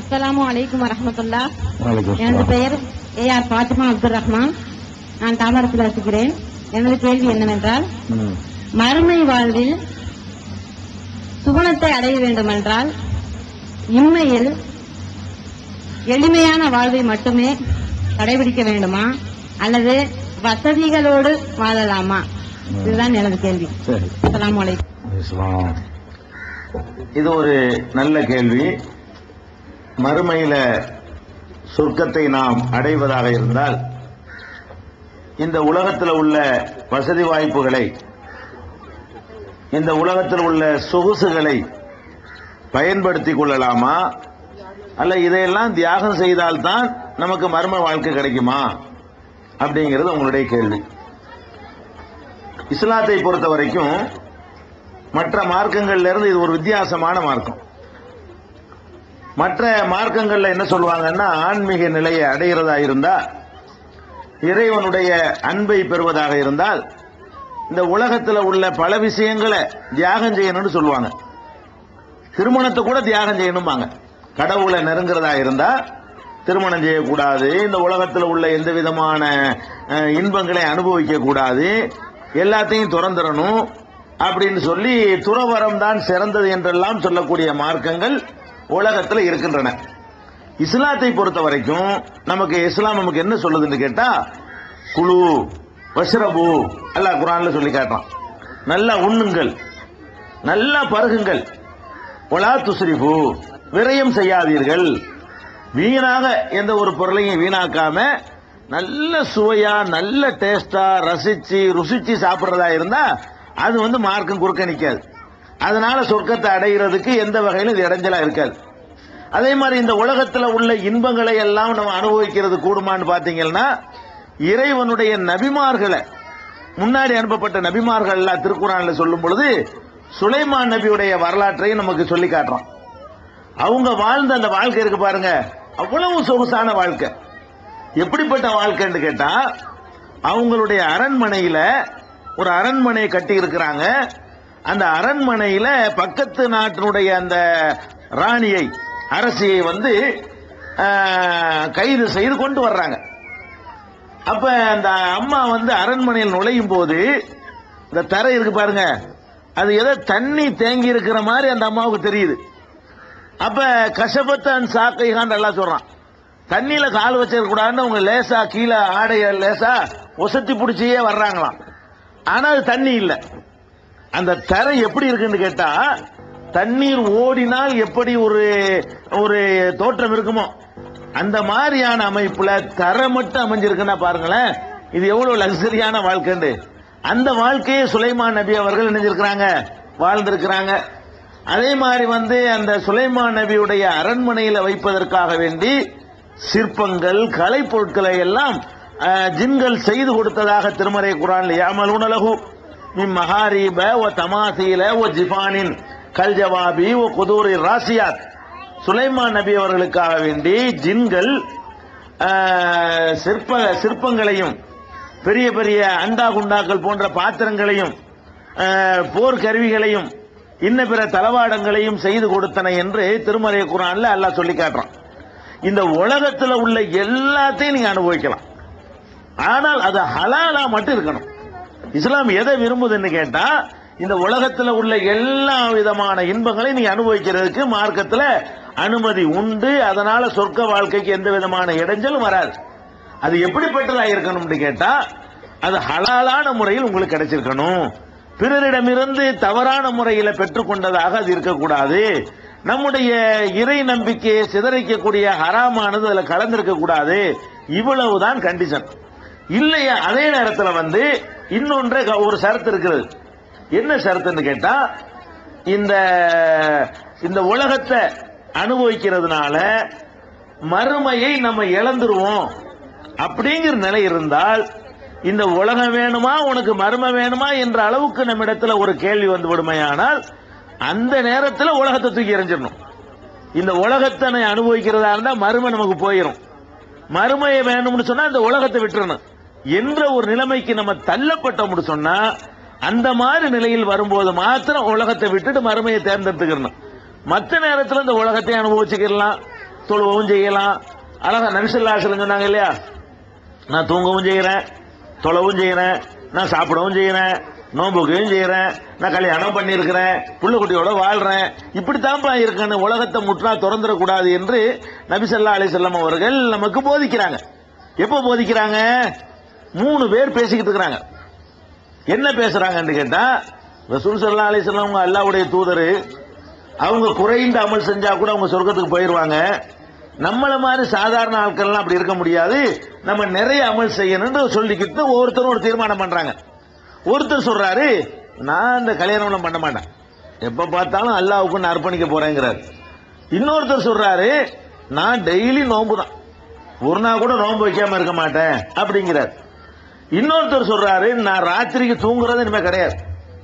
அஸ்ஸலாமு அலைக்கும் வரஹமத்துல்லா. வணக்கம் எனது பெயர் ஏ ஆர் பாத்திமா அப்துல் ரஹ்மான். நான் தாமரத்தில் வசிக்கிறேன். எனது கேள்வி என்னவென்றால். மறுமை வாழ்வில் சுகுணத்தை அடைய வேண்டுமென்றால் இம்மையில் எளிமையான வாழ்வை மட்டுமே கடைபிடிக்க வேண்டுமா? அல்லது வசதிகளோடு வாழலாமா? இதுதான் எனது கேள்வி. அலைக்கும். இஸ்லாம் இது ஒரு நல்ல கேள்வி. மறுமையில சொர்க்கத்தை நாம் அடைவதாக இருந்தால் இந்த உலகத்தில் உள்ள வசதி வாய்ப்புகளை இந்த உலகத்தில் உள்ள சொகுசுகளை பயன்படுத்திக் கொள்ளலாமா? அல்ல இதையெல்லாம் தியாகம் செய்தால்தான் நமக்கு மர்ம வாழ்க்கை கிடைக்குமா? அப்படிங்கிறது உங்களுடைய கேள்வி. இஸ்லாத்தை பொறுத்த வரைக்கும் மற்ற மார்க்கங்கள்ல இருந்து இது ஒரு வித்தியாசமான மார்க்கம். மற்ற மார்க்கங்கள்ல என்ன சொல்லுவாங்கன்னா ஆன்மீக நிலையை அடைகிறதா இருந்தா இறைவனுடைய அன்பை பெறுவதாக இருந்தால் இந்த உலகத்துல உள்ள பல விஷயங்களை தியாகம் செய்யணும்னு சொல்லுவாங்க. திருமணத்தை கூட தியாகம் செய்யணும்பாங்க. கடவுளை நெருங்குறதா இருந்தா திருமணம் செய்யக்கூடாது இந்த உலகத்தில் உள்ள எந்த விதமான இன்பங்களை அனுபவிக்க கூடாது எல்லாத்தையும் துறந்துடணும் அப்படின்னு சொல்லி துறவரம் தான் சிறந்தது என்றெல்லாம் சொல்லக்கூடிய மார்க்கங்கள் உலகத்தில் இருக்கின்றன. இஸ்லாத்தை பொறுத்த வரைக்கும் நமக்கு இஸ்லாம் நமக்கு என்ன சொல்லுதுன்னு கேட்டா குழு வஷ்ரபு அல்லாஹ் குரான்ல சொல்லி காட்டுறான். நல்லா உண்ணுங்கள். நல்லா பருகுங்கள். ஒலா துஸ்ரிஃபு விரயம் செய்யாதீர்கள். வீணாக எந்த ஒரு பொருளையும் வீணாக்காம நல்ல சுவையா நல்ல டேஸ்டா ரசிச்சு ருசிச்சு சாப்பிட்றதா இருந்தா அது வந்து மார்க்கும் குறுக்க நிற்காது அதனால சொர்க்கத்தை அடைகிறதுக்கு எந்த வகையிலும் இது இடைஞ்சலா இருக்காது. அதே மாதிரி இந்த உலகத்துல உள்ள இன்பங்களை எல்லாம் நம்ம அனுபவிக்கிறது கூடுமான்னு பாத்தீங்கன்னா இறைவனுடைய நபிமார்களை முன்னாடி அனுப்பப்பட்ட நபிமார்கள் எல்லாம் திருக்குறான்ல சொல்லும் பொழுது சுலைமான் நபியுடைய வரலாற்றையும் நமக்கு சொல்லி காட்டுறோம் அவங்க வாழ்ந்த அந்த வாழ்க்கை இருக்கு பாருங்க. அவ்வளவு சொகுசான வாழ்க்கை. எப்படிப்பட்ட வாழ்க்கைன்னு கேட்டா அவங்களுடைய அரண்மனையில ஒரு அரண்மனையை கட்டி இருக்கிறாங்க அந்த அரண்மனையில பக்கத்து நாட்டினுடைய அந்த ராணியை அரசியை வந்து கைது செய்து கொண்டு வர்றாங்க. அப்ப அந்த அம்மா வந்து அரண்மனையில் நுழையும் போது இந்த தரை இருக்கு பாருங்க அது ஏதோ தண்ணி தேங்கி இருக்கிற மாதிரி அந்த அம்மாவுக்கு தெரியுது. அப்ப கசபத்தன் சாக்கைகான் எல்லாம் சொல்றான் தண்ணியில கால் வச்சிருக்க கூடாதுன்னு அவங்க லேசா கீழே ஆடைய லேசா ஒசத்தி பிடிச்சியே வர்றாங்களாம். ஆனா அது தண்ணி இல்லை. அந்த தரை எப்படி இருக்குன்னு கேட்டா தண்ணீர் ஓடினால் எப்படி ஒரு ஒரு தோற்றம் இருக்குமோ அந்த மாதிரியான அமைப்புல தரை மட்டும் அமைஞ்சிருக்குன்னா பாருங்களேன் இது எவ்வளவு லக்ஸரியான வாழ்க்கைண்டு அந்த வாழ்க்கையை சுலைமான் நபி அவர்கள் நினைஞ்சிருக்கிறாங்க வாழ்ந்திருக்கிறாங்க. அதே மாதிரி வந்து அந்த சுலைமான் நபியுடைய அரண்மனையில வைப்பதற்காக வேண்டி சிற்பங்கள் கலை பொருட்களை எல்லாம் ஜின்கள் செய்து கொடுத்ததாக திருமறை குரான் யாமல் உணலகு மின் மகாரீப ஓ தமாசீல ஓ ஜிபானின் கல் ஜவாபி ஓ குதூரி ராசியாத் சுலைமான் நபி அவர்களுக்காக வேண்டி ஜின்கள் சிற்ப சிற்பங்களையும் பெரிய பெரிய அண்டா குண்டாக்கள் போன்ற பாத்திரங்களையும் போர்க்கருவிகளையும் இன்ன பிற தளவாடங்களையும் செய்து கொடுத்தன என்று திருமலை குரான்ல அல்லாஹ் சொல்லி காட்டுறான். இந்த உலகத்தில் உள்ள எல்லாத்தையும் நீங்க அனுபவிக்கலாம். ஆனால் அது ஹலாலா மட்டும் இருக்கணும். இஸ்லாம் எதை விரும்புதுன்னு கேட்டா இந்த உலகத்துல உள்ள எல்லா விதமான இன்பங்களையும் நீ அனுபவிக்கிறதுக்கு மார்க்கத்துல அனுமதி உண்டு. அதனால சொர்க்க வாழ்க்கைக்கு எந்த விதமான இடைஞ்சலும் வராது. அது எப்படிப்பட்டதா இருக்கணும்னு கேட்டா அது ஹலாலான முறையில் உங்களுக்கு கிடைச்சிருக்கணும். பிறரிடமிருந்து தவறான முறையில பெற்றுக்கொண்டதாக அது இருக்கக்கூடாது. நம்முடைய இறை நம்பிக்கையை சிதறிக்கக்கூடிய ஹராமானது அதுல கலந்திருக்க கூடாது இவ்வளவுதான் கண்டிஷன் இல்லையா அதே நேரத்தில் வந்து இன்னொன்று ஒரு சரத்து இருக்கிறது என்ன சரத்துன்னு கேட்டா இந்த இந்த உலகத்தை அனுபவிக்கிறதுனால மறுமையை நம்ம இழந்துருவோம். அப்படிங்கிற நிலை இருந்தால் இந்த உலகம் வேணுமா உனக்கு மர்ம வேணுமா என்ற அளவுக்கு நம்ம இடத்துல ஒரு கேள்வி வந்து விடுமையானால் அந்த நேரத்தில் உலகத்தை தூக்கி எறிஞ்சிடணும். இந்த உலகத்தை அனுபவிக்கிறதா இருந்தால் மறுமை நமக்கு போயிடும் மறுமையை வேணும்னு சொன்னால் இந்த உலகத்தை விட்டுறணும். என்ற ஒரு நிலைமைக்கு நம்ம தள்ளப்பட்டோம்னு சொன்னா அந்த மாதிரி நிலையில் வரும்போது மாத்திரம் உலகத்தை விட்டுட்டு மறுமையை தேர்ந்தெடுத்துக்கிறணும். மற்ற நேரத்தில் இந்த உலகத்தை அனுபவிச்சுக்கலாம் தொழுவவும் செய்யலாம். அழகா நரிசல்லா சொன்னாங்க இல்லையா? நான் தூங்கவும் செய்கிறேன் தொழவும் செய்கிறேன் நான் சாப்பிடவும் செய்கிறேன் நோன்புக்கையும் செய்கிறேன் நான் கல்யாணம் பண்ணியிருக்கிறேன் புள்ள குட்டியோட வாழ்றேன். இப்படித்தான்ப்பா இருக்கணும் உலகத்தை முற்றா திறந்துடக்கூடாது என்று நபிசல்லா அலிசல்லாம் அவர்கள் நமக்கு போதிக்கிறாங்க. எப்போ போதிக்கிறாங்க? மூணு பேர் பேசிக்கிட்டு இருக்கிறாங்க. என்ன பேசுறாங்கன்னு கேட்டா ரசூல் சல்லா அலிஸ்லாம் அவங்க அல்லாவுடைய தூதர் அவங்க குறைந்த அமல் செஞ்சா கூட அவங்க சொர்க்கத்துக்கு போயிருவாங்க. நம்மள மாதிரி சாதாரண ஆட்கள்லாம் அப்படி இருக்க முடியாது. நம்ம நிறைய அமல் செய்யணும்னு சொல்லிக்கிட்டு ஒவ்வொருத்தரும் ஒரு தீர்மானம் பண்றாங்க. ஒருத்தர் சொல்றாரு நான் இந்த கல்யாணம் பண்ண மாட்டேன். எப்ப பார்த்தாலும் அல்லாவுக்கு நான் அர்ப்பணிக்க போறேங்கிறாரு. இன்னொருத்தர் சொல்றாரு நான் டெய்லி நோம்பு தான் ஒரு நாள் கூட நோன்பு வைக்காம இருக்க மாட்டேன். அப்படிங்கிறார். இன்னொருத்தர் சொல்றாரு நான் ராத்திரிக்கு தூங்குறது இனிமே கிடையாது.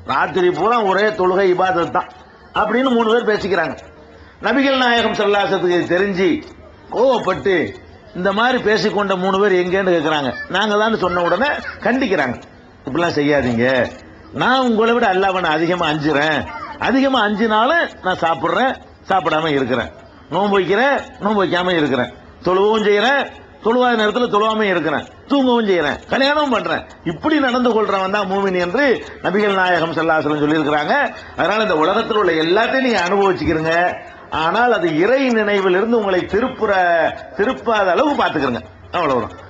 ராத்திரி பூரா ஒரே தொழுகை இபாதத் தான். அப்படின்னு மூணு பேர் பேசிக்கிறாங்க. நபிகள் நாயகம் சல்லாசத்துக்கு தெரிஞ்சு கோவப்பட்டு இந்த மாதிரி பேசிக்கொண்ட மூணு பேர் எங்கேன்னு கேட்குறாங்க நாங்கள் தான் சொன்ன உடனே கண்டிக்கிறாங்க. இப்படிலாம் செய்யாதீங்க. நான் உங்களை விட அல்லாஹ்வை நான் அதிகமா அஞ்சுறேன். அதிகமாக அஞ்சினாலும் நான் சாப்பிட்றேன் சாப்பிடாம இருக்கிறேன். நோன்பு வைக்கிறேன் நோன்பு வைக்காம இருக்கிறேன். தொழுவும் செய்கிறேன் தொழுவாத நேரத்தில் தொழுவாமையும் இருக்கிறேன். தூங்கவும் செய்யறேன். கல்யாணமும் பண்றேன். இப்படி நடந்து கொள்றவன் தான் மூமின் என்று நபிகள் நாயகம் சல்லாசலம் சொல்லியிருக்கிறாங்க. அதனால இந்த உலகத்தில் உள்ள எல்லாத்தையும் நீங்க அனுபவிச்சுக்கிறீங்க ஆனால் அது இறை நினைவில் இருந்து உங்களை திருப்புற திருப்பாத அளவு பாத்துக்கிறங்க அவ்வளவுதான்.